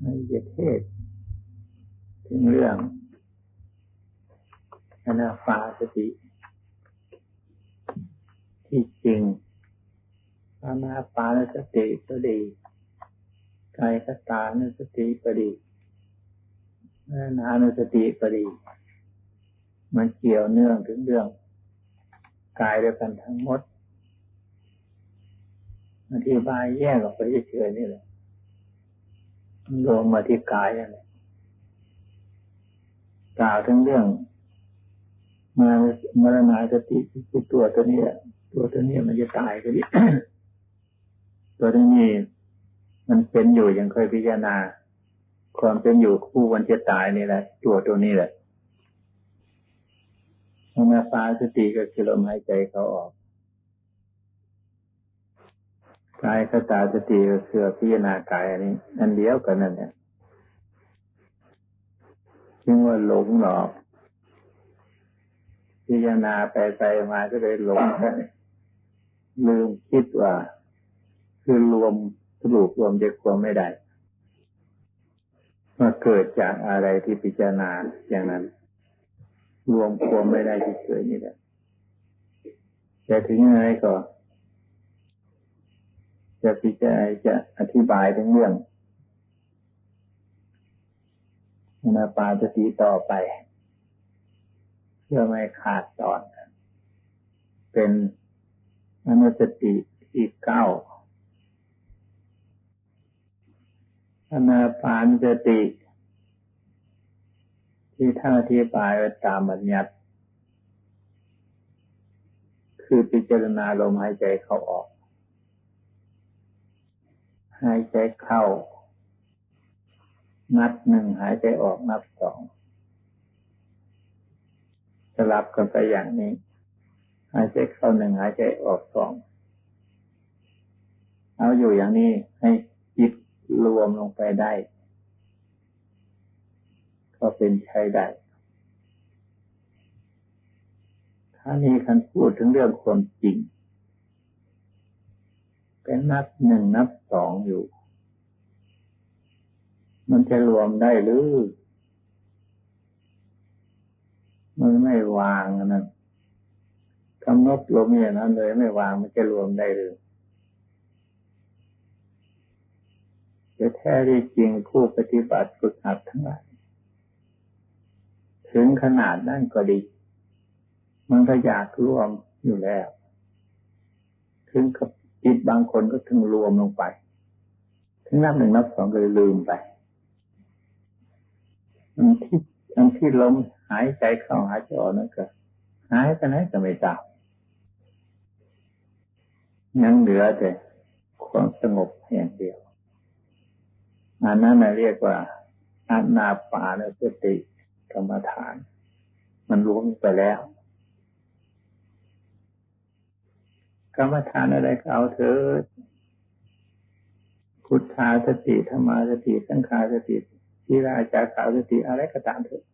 ในประเทศ ถึงเรื่องอนาปาสติ ที่จริงอานาปานสติก็ดีกายคตานุสติก็ดีนานุสติก็ดี มันเกี่ยวเนื่องถึงเรื่องกายด้วยกันทั้งหมดอธิบายแยกออกไปเฉยๆนี่แหละ รวมมาที่กายนั่นแหละกล่าวทั้งเรื่องมามรณาสติคือตัวตัวนี้ตัวตัวนี้มันจะตายก็ดิตัวตัวนี้มันเป็นอยู่ยังเคยพิจารณา ความเป็นอยู่คู่วันจะตายนี่แหละ ตัวตัวนี้แหละอนาปาสติก็คือลมหายใจเขาออก กายคตาสติก็คือพิจารณากายอันนี้อันเดียวกันนั่นเนี่ยจึงว่าหลงหลอก พิจารณาไปไปมาก็เลยหลงลืมคิดว่า คือรวมสรุปรวมใจความไม่ได้ว่าเกิดจากอะไรที่พิจารณาอย่างนั้น รวมความไม่ได้ที่เกิดนี่แหละแต่ถึงยังไงก็ จะพิจารณาจะอธิบายถึงเรื่องนาปาสติต่อไป เพื่อไม่ขาดตอน เป็นอนุสติอีกเก้าอนาปานสติ ที่ท่านอธิบายไว้ตามบัญญัติ คือพิจารณาลมหายใจเข้าออก หายใจเข้า นับหนึ่งหายใจออกนับสองสลับกันไปอย่างนี้ หายใจเข้าหนึ่งหายใจออกสองเอาอยู่อย่างนี้ให้จิตรวมลงไปได้ ก็เป็นใช้ได้ท่านี้คันพูดถึงเรื่องความจริง เป็นับหนึ่งนับสองอยู่ มันจะรวมได้หรือ มันไม่วางนั่นกำหนดลมอย่างนั้นเลยไม่วางมันจะรวมได้หรือจะแท้ที่จริงผู้ปฏิบัติฝึกหัดทั้งหลายถึงขนาดนั้นก็ดี มันก็อยากรวมอยู่แล้ว ถึงกับ จิตบางคนก็ถึงรวมลงไป ถึงนับหนึ่งนับสองเลยลืมไปอันที่อันที่ลมหายใจเข้าหายใจออกนั่นก็หายไปไหนก็ไม่ทราบยังเหลือแต่ความสงบแห่งเดียวอันนั้นเรียกว่าอานาปานสติกรรมฐาน มันรวมไปแล้ว กรรมฐานอะไรก็เอาเถอะ พุทธาสติธรรมาสติ สังขาสติทีราจาขาวสติอะไรก็ตามเถอะ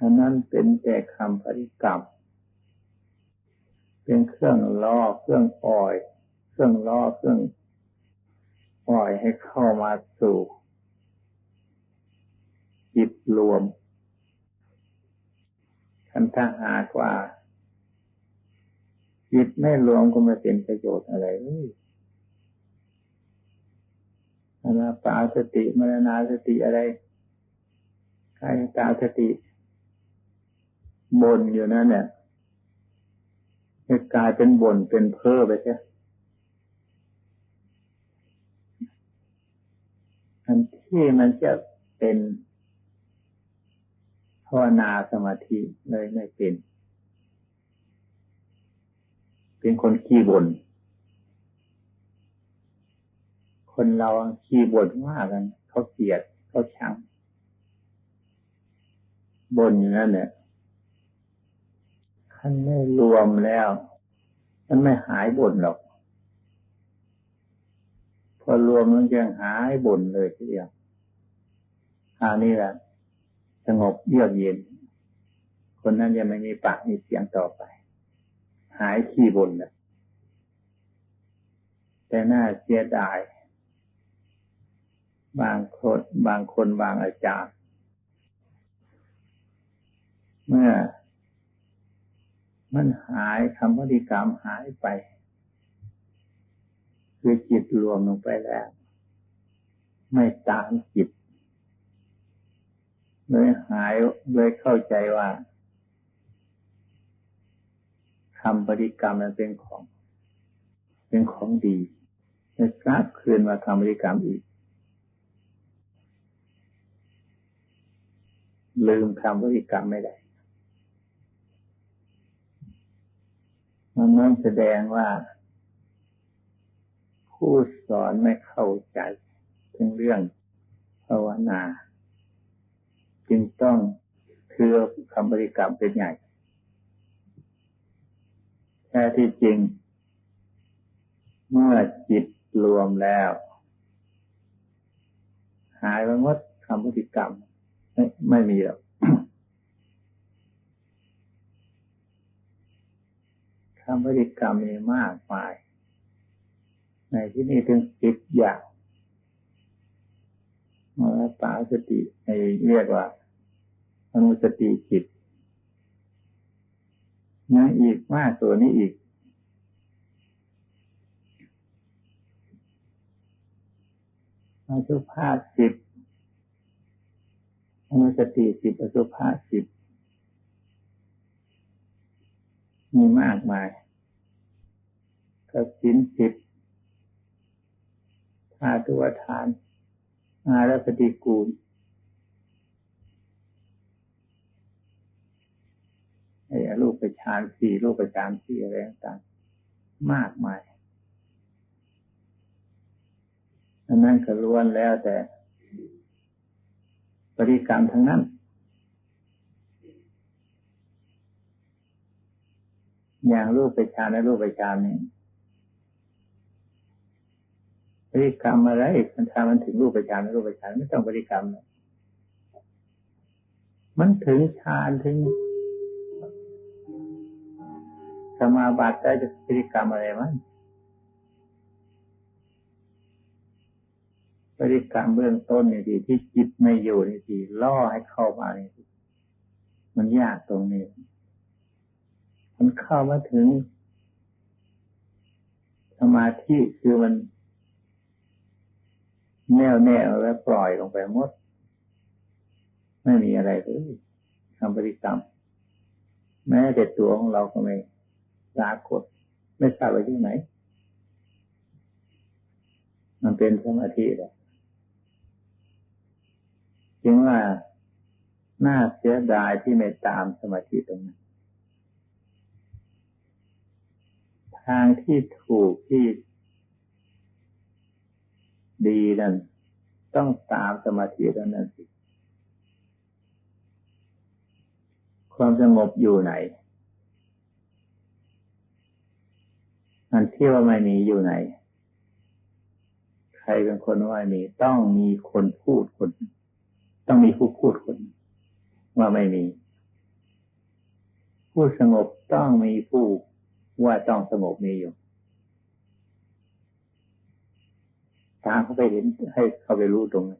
อันนั้นเป็นแต่คำปริกรรม เป็นเครื่องล่อเครื่องปล่อย เครื่องล่อเครื่องปล่อยให้เข้ามาสู่จิตรวมคันถ้าหากว่า จิตไม่รวมก็ไม่เป็นประโยชน์อะไรอนาปาสติมรณาสติอะไรกายตาสติบนอยู่นั่นเนี่ยกลายเป็นบนเป็นเพ้อไปใช่อันที่มันจะเป็นภาวนาสมาธิเลยไม่เป็น เป็นคนขี้บน่นคนเราขี้บ่นว่ากัน เขาเกลียดเขาชังบ่นอยู่นั่นเนี่ยขั้นไม่รวมแล้ว มันไม่หายบ่นหรอก พอรวมมันยังหายบ่นเลยทีเดียวคราวนี้แหละสงบเยือกเย็น คนนั้นยังไม่มีปากมีเสียงต่อไป หายขี้บ่นแล้วแต่น่าเสียดาย บางคนบางคนบางอาจารย์ เมื่อ มันหายคำปฏิกรรมหายไป คือจิตรวมลงไปแล้ว ไม่ตามจิตเลยหายเลยเข้าใจว่า คำปฏิกรรมนั้นเป็นของ เป็นของดีเลยกลับคืนมาทำปฏิกรรมอีก ลืมคำปฏิกรรมไม่ได้มันนั่นแสดงว่า ผู้สอนไม่เข้าใจถึงเรื่องภาวนา จึงต้องคือคำบริกรรมเป็นใหญ่ แท้ที่จริง เมื่อจิตรวมแล้ว หายไปหมดคำบริกรรม ไม่ไม่มีหรอกคำบริกรรมมีมากมาย ในที่นี้ถึงสิบอย่างมรตาสติในเรียกว่าอนุสติจิต นะอีกมากตัวนี้อีก อสุภาสิบอนุสติสิบอสุภาสิบมีมากมายกสินสิบธาตุวทาน อารปฏิกูล ไอ้รูปประชานสี่รูปประชานสี่อะไรต่างๆมากมายอันนั้นก็ล้วนแล้วแต่ปริกรรมทั้งนั้น อย่างรูปประชานและรูปประชานนี่บริกรรมอะไรมันทำมันถึงรูปฌานรูปฌานไม่ต้องบริกรรม มันถึงฌานถึง สมาบัติได้จะบริกรรมอะไรมั้งบริกรรมเบื้องต้นนี่ทีที่จิตไม่อยู่นี่ทีล่อให้เข้ามานี่ทีมันยากตรงนี้ มันเข้ามาถึง สมาธิคือมัน แน่วแน่แล้วปล่อยลงไปหมด ไม่มีอะไรเลยคำบริกรรม แม้แต่ตัวของเราก็ไม่ ปรากฏ ไม่ทราบไปที่ไหน มันเป็นสมาธิเลยจึงว่าน่าเสียดายที่ไม่ตามสมาธิตรงนั้นทางที่ถูกที่ดีนั่นต้องตามสมาธิแล้วนั่นสิความสงบอยู่ไหน อันที่ว่าไม่มีอยู่ไหน ใครเป็นคนว่ามีต้องมีคนพูดคน ต้องมีผู้พูดคน ว่าไม่มี ผู้สงบต้องมีผู้ว่าต้องสงบมีอยู่ตาเขาไปเห็นให้เขาไปรู้ตรงนั้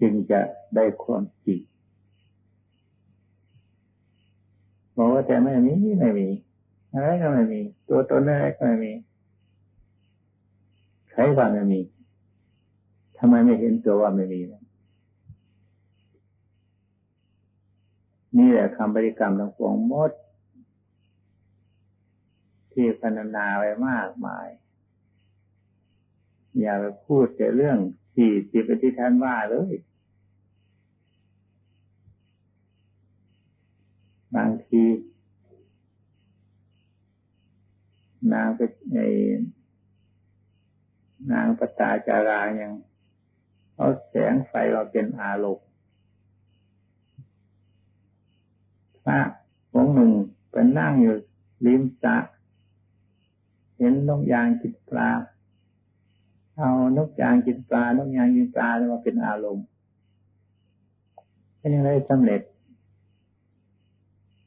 จึงจะได้ความจริงบอกว่าแต่ไม่มีไม่มี อะไรก็ไม่มี ตัวตนอะไรก็ไม่มีใครว่าไม่มีทำไมไม่เห็นตัวว่าไม่มีนี่แหละคำบริกรรมทั้งปวงมด ที่พรรณนาไว้มากมาย อย่าไปพูดแต่เรื่องที่สิปฏิทานว่าเลยบางที นางไปในนางปตาจารายังเอาแสงไฟเราเป็นอารมณ์พระองค์หนึ่งเป็นนั่งอยู่ริมสระเห็นนกยางกินปลา เอานกยางกินปลานกยางกินปลามาเป็นอารมณ์เป็นยังไงสำเร็จ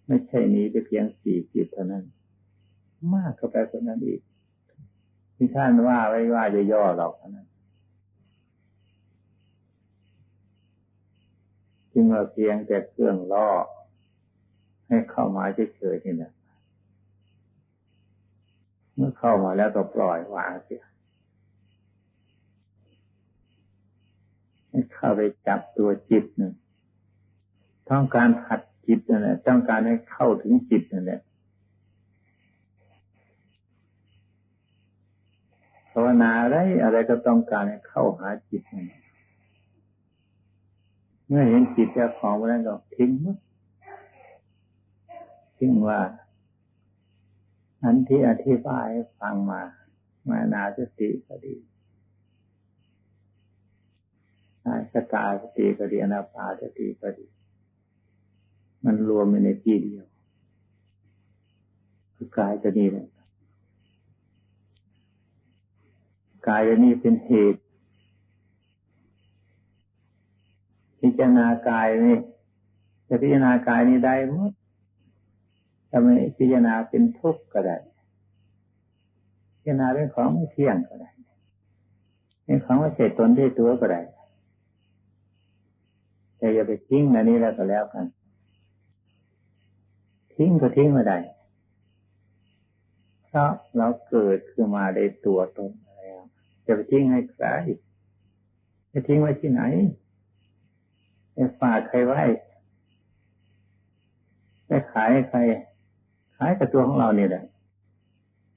ไม่ใช่นี้ไปเพียงสี่จิตเท่านั้น มากกว่าไปกว่านั้นอีกที่ท่านว่าไว้ว่าจะย่อหรอกนะจึงว่าเพียงแต่เครื่องล่อ ให้เข้ามาเฉยๆนี่แหละเมื่อเข้ามาแล้วก็ปล่อยวางเสียให้เข้าไปจับตัวจิตหนึ่งต้องการหัดจิตนั่นแหละต้องการให้เข้าถึงจิตนั่นแหละ ภาวนาอะไรอะไรก็ต้องการเข้าหาจิต เมื่อเห็นจิตเจ้าของแล้วก็ทิ้งหมดทิ้งว่า อันที่อธิบายฟังมา มานาสติก็ดีนาสตาสติก็ดีอนาปาสติก็ดี มันรวมในที่เดียว คือกายจะนี่แหละ กายนี่เป็นเหตุ พิจารณากายนี่จะพิจารณากายนี้ได้หมดถ้าไมพิจารณาเป็นทุกข์ก็ได้ พิจารณาเป็นของไม่เที่ยงก็ได้เป็นของไม่ใช่ตนที่ตัวก็ได้แต่อย่าไปทิ้งอันนี้แล้วก็แล้วกัน ทิ้งก็ทิ้งไม่ได้เพราะเราเกิดขึ้นมาในตัวตน จะไปทิ้งให้ใครจะทิ้งไว้ที่ไหนจะฝากใครไว้จะขายใคร ขายกับตัวของเรานี่แหละ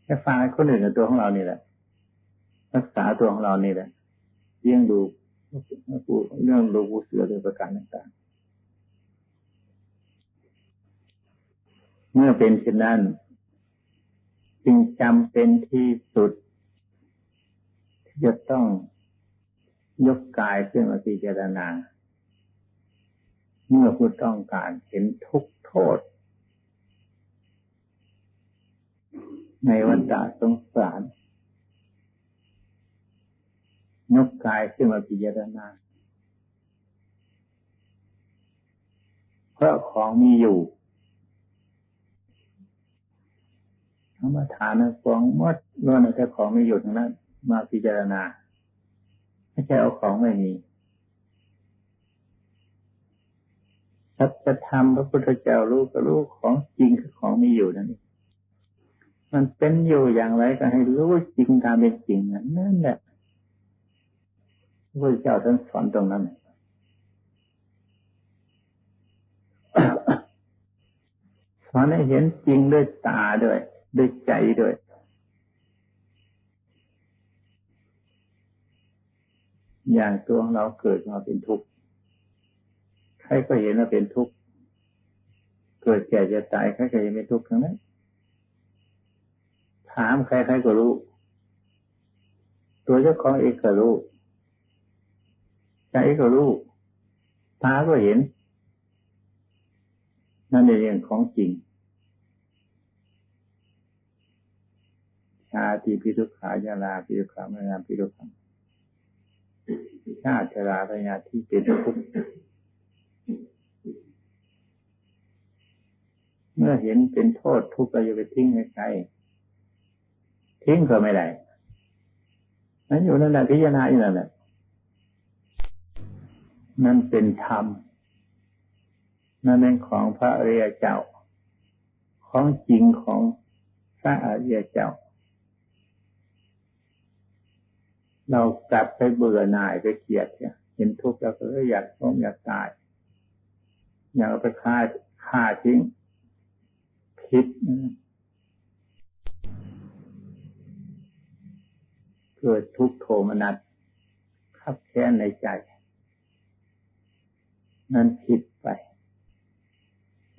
จะฝากให้คนอื่นกับตัวของเรานี่แหละ รักษาตัวของเรานี่แหละเลี้ยงดูเรื่องดูผู้เสือโดยประการต่างๆ เมื่อเป็นเช่นนั้น จึงจำเป็นที่สุด จะต้องยกกายขึ้นมาพิจารณา เมื่อผู้ต้องการเห็นทุกโทษ ในวันตาสงสารยกกายขึ้นมาพิจารณา เพราะของมีอยู่รรมฐานฟองมดล้วนแต่ของไม่หยุดนั้น มาพิจารณา ไม่ใช่เอาของไม่มีสัจธรรมพระพุทธเจ้ารู้ก็รู้ของจริงคือของมีอยู่นั่นเองมันเป็นอยู่อย่างไรก็ให้รู้จริงตามเป็นจริงนั่นแหละพระพุทธเจ้าท่านสอนตรงนั้นสอนให้เห็นจริงด้วยตาด้วย ด้วยใจด้วย อย่างตัวของเราเกิดมาเป็นทุกข์ใครก็เห็นว่าเป็นทุกข์เกิดแก่จะตายใครก็เห็นเป็นทุกข์ทั้งนั้นถามใครใครก็รู้ ตัวเจ้าของเองก็รู้ใจก็รู้ตาก็เห็น นั่นเองของจริงชาติพิทุขายาลาพิทุขามรณาพิทุขัง ชาติชราพยาที่เป็นทุกข์เมื่อเห็นเป็นโทษทุกข์ก็อย่าไปทิ้งให้ใครทิ้งก็ไม่ได้นั้นอยู่นั่นแหละพิจารณาอยู่นั่นแหละนั่นเป็นธรรมนั่นเป็นของพระอริยเจ้า ของจริงของพระอริยเจ้า เรากลับไปเบื่อหน่ายไปเกลียดเนี่ยเห็นทุกข์แล้วก็อยากต้องอยากตาย อยากไปฆ่าฆ่าทิ้งพิษเกิดทุกโทมนัสขับแค้นในใจ นั่นผิดไป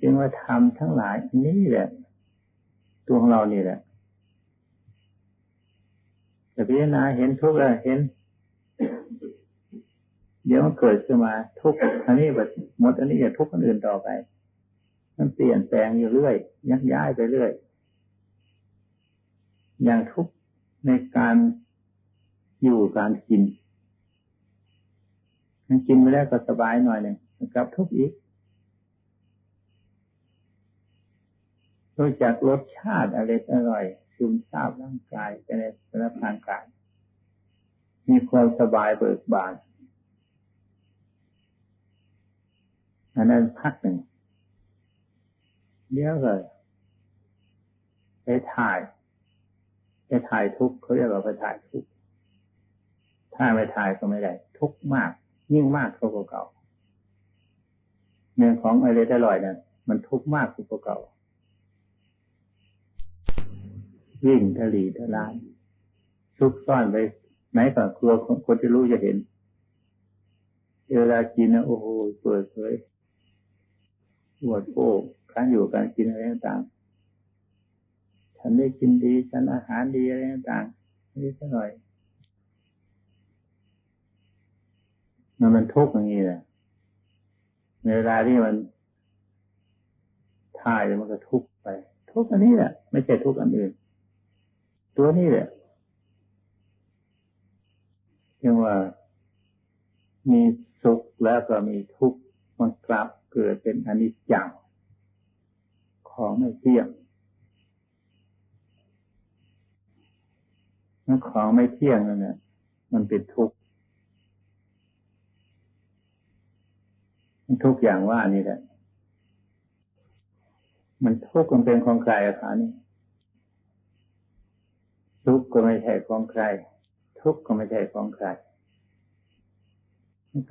จึงว่าทำทั้งหลายนี่แหละ ตัวของเรานี่แหละ แต่พิจารณาเห็นทุกข์แล้วเห็น เดี๋ยวมันเกิดขึ้นมา ทุกข์อันนี้แบบหมดอันนี้จะทุกข์อันอื่นต่อไป มันเปลี่ยนแปลงอยู่เรื่อย ยักย้ายไปเรื่อย อย่างทุกข์ในการอยู่การกินมันกินไปแล้วก็สบายหน่อยหนึ่งกลับทุกข์อีกรู้จักรสชาติอะไรอร่อย ซึมซาบร่างกายไปในสารพางกาย มีความสบายเบิกบานอันนั้นพักหนึ่งเดี๋ยวเลยไปถ่ายไปถ่ายทุกเขาเรียกว่าไปถ่ายทุกถ้าไม่ถ่ายก็ไม่ได้ ทุกมาก ยิ่งมากเท่าเก่าเรื่องของอะไรได้ลอยเนั่นมันทุกมากกว่าเก่า วิ่งทะลีทะลานซุกซ่อนไปไหนก่อนกลัวคนที่รู้จะเห็นเวลากินนะโอ้โหเปิดเผยปวดโอ้การอยู่การกินอะไรต่างๆฉันได้กินดีฉันอาหารดีอะไรต่างๆนี่สักหน่อยมันมันทุกข์อย่างนี้แหละในเวลาที่มันท่ายมันก็ทุกข์ไป ทุกข์อันนี้แหละไม่ใช่ทุกข์อันอื่น ตัวนี้แหละเรียกว่ามีสุขแล้วก็มีทุกข์มันกลับเกิดเป็นอนิจจังของไม่เที่ยงนั่นของไม่เที่ยงนั่นแหละมันเป็นทุกข์ทุกอย่างว่านี่แหละ มันทุกข์มันเป็นของใครอะคะนี่ ทุกข์ก็ไม่ใช่ของใคร ทุกข์ก็ไม่ใช่ของใคร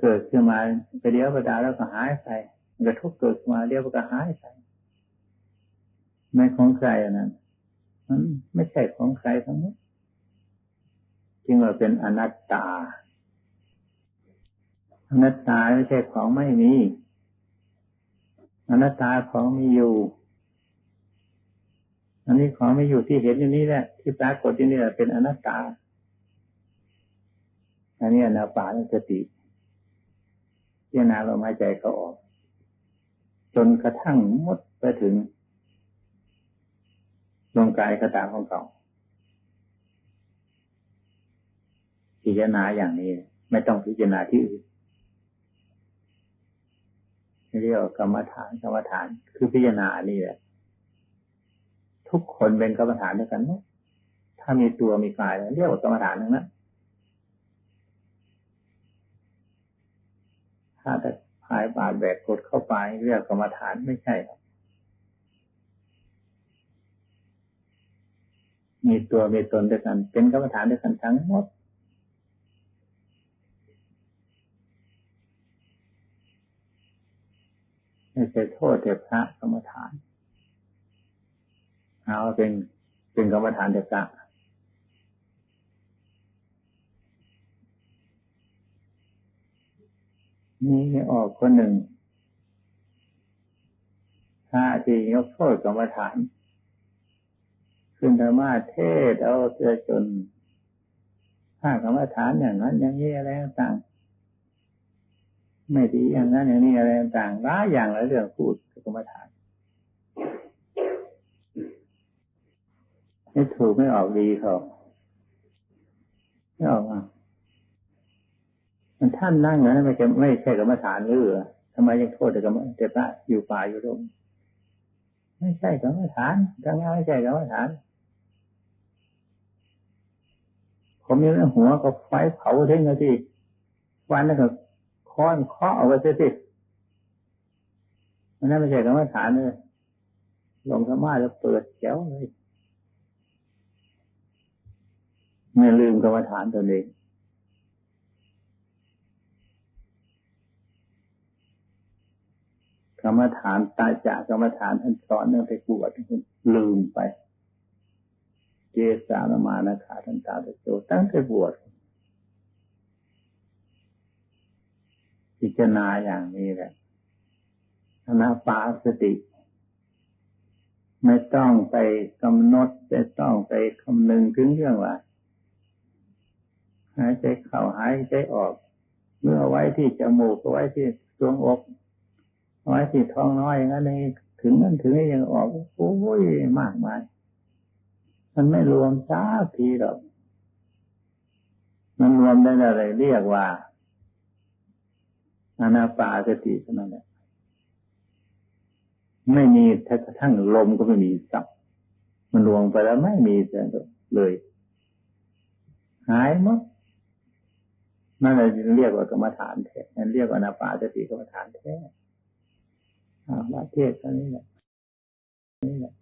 เกิดขึ้นมาไปเดียวประดาแล้วก็หายไปมันก็ทุกเกิดขึ้นมาเดียวก็หายไปไม่ของใครอันนั้นมันไม่ใช่ของใครทั้งหมดจึงว่าเป็นอนัตตา อนัตตาไม่ใช่ของไม่มี อนัตตาของมีอยู่ อันนี้ของไม่อยู่ที่เห็นอยู่นี่แหละที่ปรากฏอยู่นี่แหละเป็นอนัตตา อันนี้อนาปานสติพิจารณาลมหายใจเขาออก จนกระทั่งมดไปถึงลมกายกระตาของเขาพิจารณาอย่างนี้ ไม่ต้องพิจารณาที่อื่นเรียกว่ากรรมฐานกรรมฐานคือพิจารณานี่แหละ ทุกคนเป็นกรรมฐานด้วยกันหมดถ้ามีตัวมีกายเรียกว่ากรรมฐานทั้งนั้นถ้าแต่พายบาดแบกกดเข้าไปเรียกกรรมฐานไม่ใช่ครับมีตัวมีตนด้วยกัน เป็นกรรมฐานด้วยกันทั้งหมดไม่ใช่โทษแต่พระกรรมฐาน เอาเป็นเป็นกรรมฐานแต่พระนี่ออกคนหนึ่งพระที่ยกโทษกรรมฐาน ขึ้นธรรมาเทศเอาเสียจนถ้ากรรมฐานอย่างนั้นอย่างนี้อะไรต่างไม่ดีอย่างนั้นอย่างนี้อะไรต่างร้ายอย่างหละเรื่องพูดกรรมฐาน ไม่ถูกไม่ออกดีเขาไม่ออกมามันท่านนั่งนะไม่ใช่ไม่ใช่กรรมฐานหรือทำไมยังโทษแต่กรรมแต่พระอยู่ป่าอยู่ตรงไม่ใช่กรรมฐานทำงานไม่ใช่กรรมฐาน ผมยังหัวก็ไฟเผาทิ้งเลยที่วันนั้นก็ค้อนเคาะเอาไปเสียสิมันนั่นไม่ใช่กรรมฐานเลยลงสมาธิแล้วเปิดแจ๋วเลย ไม่ลืมกรรมฐานตัวเองกรรมฐานตายจากกรรมฐานท่านสอนเรื่องไปบวชคุณลืมไป เจสามมานาขาทันตาตะโจตั้งแต่บวชพิจารณาอย่างนี้แหละอนาปาสติ ไม่ต้องไปกำหนดไม่ต้องไปคำนึงถึงเรื่องว่า หายใจเข้าหายใจออก เมื่อไว้ที่จมูกไว้ที่ดวงอกไว้ที่ท้องน้อยอย่างนั้นเองถึงนั้นถึงนี้ยังออกโอ้ยมากมาย มันไม่รวมจ้าทีหรอกมันรวมได้อะไรเรียกว่าอานาปาสติเท่านั้นแหละไม่มีแท้กระทั่งลมก็ไม่มีสับมันรวมไปแล้วไม่มีเลย หายหมด นั่นเลยเรียกว่ากรรมฐานแท้นั่นเรียกว่านาปาสติกรรมฐานแท้อาประเทศตอนนี้แหละนี่แหละ